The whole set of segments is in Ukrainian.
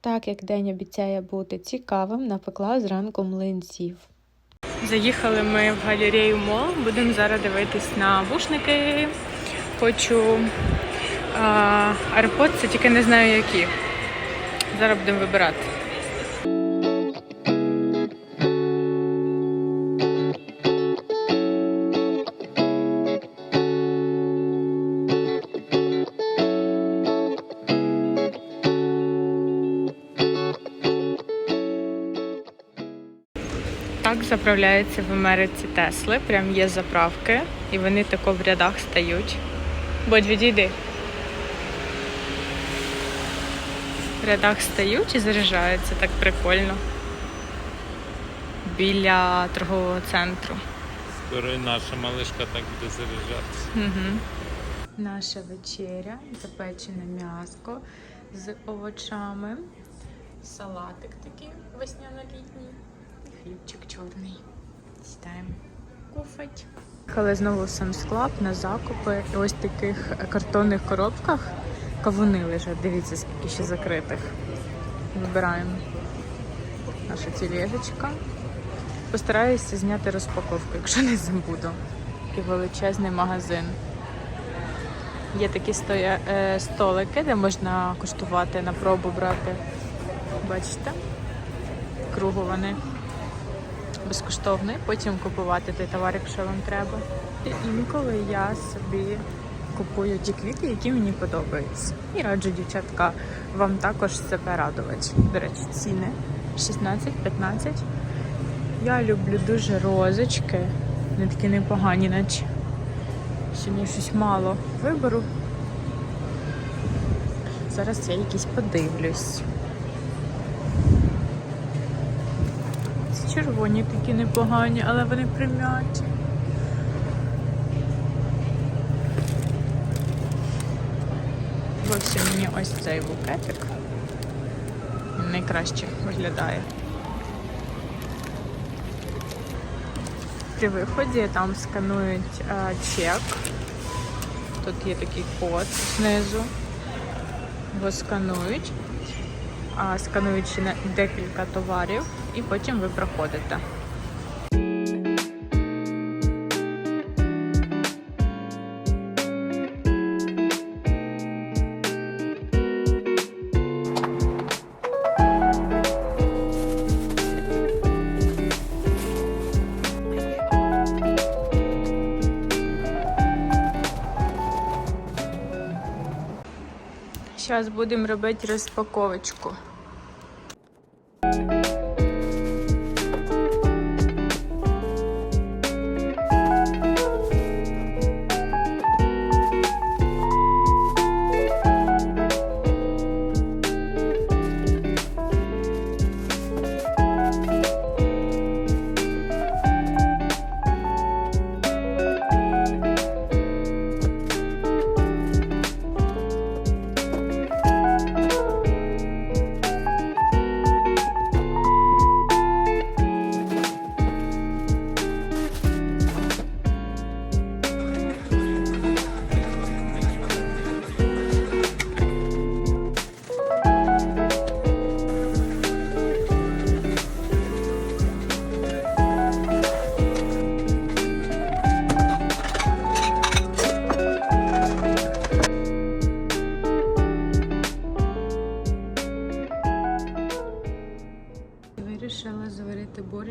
Так як день обіцяє бути цікавим, напекла зранку млинців. Заїхали ми в галерею Мол, будемо зараз дивитись на вушники. Хочу AirPods, це тільки не знаю які. Зараз будемо вибирати. Так заправляються в Америці Тесли. Прям є заправки, і вони тако в рядах стають. Будь відійди. В рядах стають і заряджаються так прикольно. Біля торгового центру. Скоро і наша малишка так буде заряджатися. Угу. Наша вечеря, запечене м'яско з овочами, салатик такий весняно-літній, хлібчик чорний. Сідаємо куфать. Їхали знову в Sam's Club на закупи. І ось в таких картонних коробках кавуни лежать. Дивіться, скільки ще закритих. Вибираємо наша тележечка. Постараюся зняти розпаковку, якщо не забуду. Такий величезний магазин. Є такі стоя, е, столики, де можна куштувати, на пробу брати. Бачите? Кругу вони безкоштовно. Потім купувати той товар, якщо вам треба. Інколи я собі купую ті квіти, які мені подобаються. І раджу, дівчатка, вам також себе радувати. До речі, ціни 16-15. Я люблю дуже розочки. Вони такі непогані, наче. Сьогодні щось мало вибору. Зараз я якісь подивлюсь. Червоні такі непогані, але вони прим'яті. Общем, мені ось цей букетик найкраще виглядає. При виході там сканують а, чек. Тут є такий код знизу. Його сканують, скануючи декілька товарів, і потім ви проходите. Зараз будемо робити розпаковочку.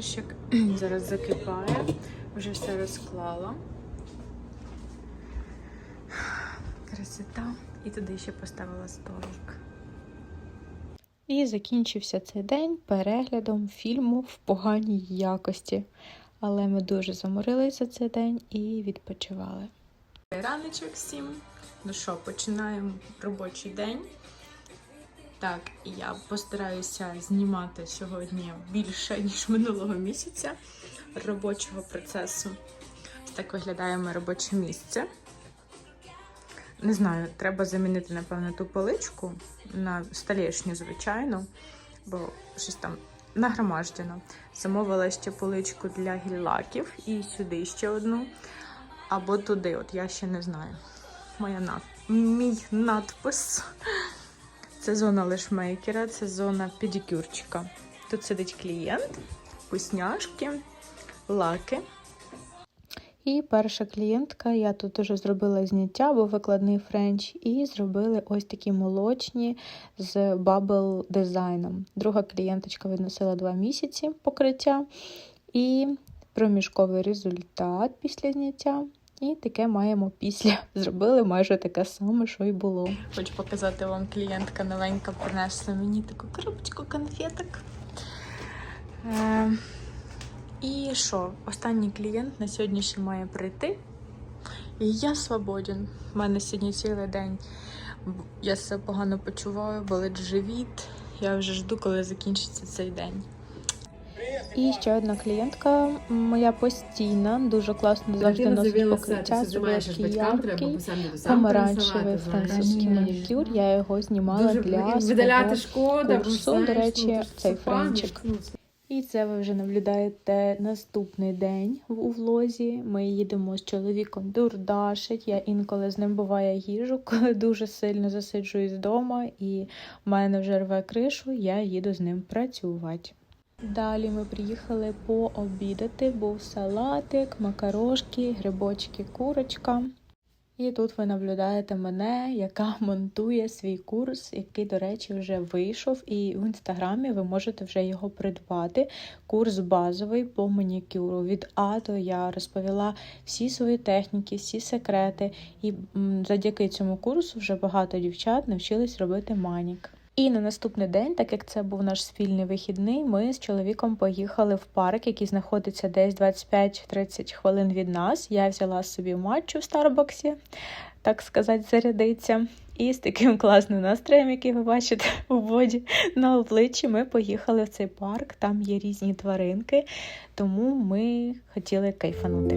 Борщик. Зараз закипає. Вже все розклала. Красота. І туди ще поставила столик. І закінчився цей день переглядом фільму в поганій якості. Але ми дуже заморилися цей день і відпочивали. Раночок всім. Ну що, починаємо робочий день. Так, я постараюся знімати сьогодні більше, ніж минулого місяця робочого процесу. Так виглядає моє робоче місце. Не знаю, треба замінити, напевно, ту поличку на столешню, звичайно, бо щось там нагромаждено. Замовила ще поличку для гіль-лаків і сюди ще одну. Або туди, от я ще не знаю. Моя на- мій надпис. Це зона лешмейкера, це зона педикюрчика. Тут сидить клієнт, вкусняшки, лаки. І перша клієнтка, я тут уже зробила зняття, бо викладний френч, і зробили ось такі молочні з бабл дизайном. Друга клієнточка відносила два місяці покриття і проміжковий результат після зняття. І таке маємо після. Зробили майже таке саме, що й було. Хочу показати вам клієнтка новенька принесла мені таку коробочку конфеток. Е, і що? Останній клієнт на сьогодні ще має прийти. І я свободен. У мене сьогодні цілий день. Я себе погано почуваю, болить живіт. Я вже жду, коли закінчиться цей день. І ще одна клієнтка, моя постійна, дуже класно завжди носить покриття, зробила такий яркий, помаранчевий французький манікюр. Я його знімала для свого шкода, курсу. До речі, цей френчик. І це ви вже наблюдаєте наступний день в- у влозі. Ми їдемо з чоловіком дурдашить. Я інколи з ним буває їжу, коли дуже сильно засиджуюсь вдома і в мене вже рве кришу, я їду з ним працювати. Далі ми приїхали пообідати. Був салатик, макарошки, грибочки, курочка. І тут ви наблюдаєте мене, яка монтує свій курс, який, до речі, вже вийшов. І в інстаграмі ви можете вже його придбати. Курс базовий по манікюру. Від А до Я розповіла всі свої техніки, всі секрети. І завдяки цьому курсу вже багато дівчат навчились робити манік. І на наступний день, так як це був наш спільний вихідний, ми з чоловіком поїхали в парк, який знаходиться десь 25-30 хвилин від нас. Я взяла собі матчу в Старбаксі, так сказати, зарядиться. І з таким класним настроєм, який ви бачите у воді на обличчі, ми поїхали в цей парк. Там є різні тваринки, тому ми хотіли кайфанути.